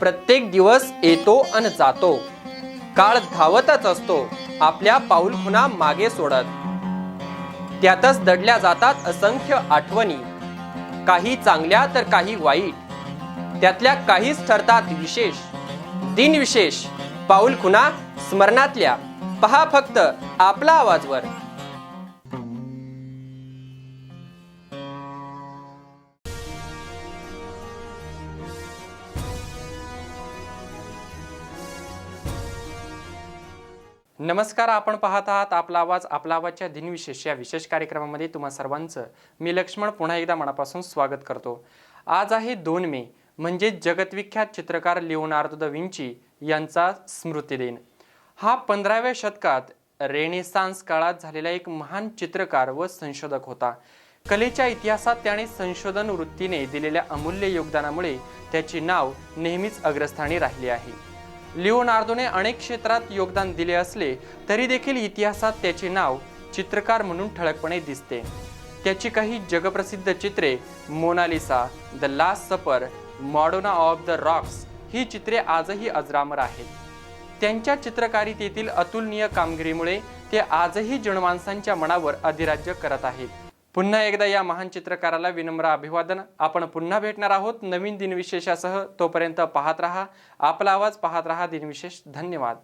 प्रत्येक दिवस येतो आणि जातो. काळ धावतच असतो. आपल्या पाऊल खुना मागे सोडत. त्यातच दडल्या जातात असंख्य आठवणी. काही चांगल्या तर काही वाईट. त्यातल्या काहीच ठरतात विशेष. दिनविशेष पाऊल खुना स्मरणातल्या. पहा फक्त आपला आवाजवर. नमस्कार आपण पाहत आहात आपला आवाज आपला आवाजच्या दिनविशेष या विशेष कार्यक्रमामध्ये तुम्हा सर्वांचं. मी लक्ष्मण पुन्हा एकदा मनापासून स्वागत करतो. आज आहे दोन मे म्हणजे जगतविख्यात चित्रकार लिओनार्दो द विंची यांचा स्मृतिदिन हा पंधराव्या शतकात रेनेसान्स काळात झालेला एक महान चित्रकार व संशोधक होता. कलेच्या इतिहासात त्याने संशोधन वृत्तीने दिलेल्या अमूल्य योगदानामुळे त्याचे नाव नेहमीच अग्रस्थानी राहिले आहे. लिओनार्दोने अनेक क्षेत्रात योगदान दिले असले तरी देखील इतिहासात त्याचे नाव चित्रकार म्हणून ठळकपणे दिसते. त्याची काही जगप्रसिद्ध चित्रे Mona Lisa the last supper Madonna of the rocks ही चित्रे आजही अजरामर आहेत. त्यांच्या चित्रकारितेतील अतुलनीय कामगिरीमुळे ते आजही जनमानसांच्या मनावर अधिराज्य करत आहेत. पुन्हा एकदा या महान चित्रकाराला विनम्र अभिवादन. आपण पुन्हा भेटणार आहोत नवीन दिनविशेषासह. तोपर्यंत पाहत रहा. आपला आवाज पाहत रहा. दिनविशेष धन्यवाद.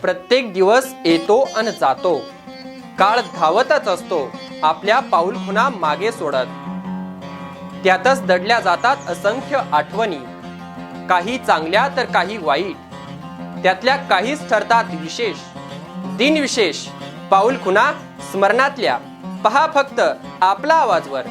प्रत्येक दिवस येतो आणि जातो. काळ धावतच असतो. आपल्या पाऊल खुना मागे सोडत. त्यातच दडल्या जातात असंख्य आठवणी. काही चांगल्या तर काही वाईट. त्यातल्या काहीच ठरतात विशेष. दिनविशेष पाऊल खुना स्मरणातल्या. पहा फक्त आपला आवाजवर.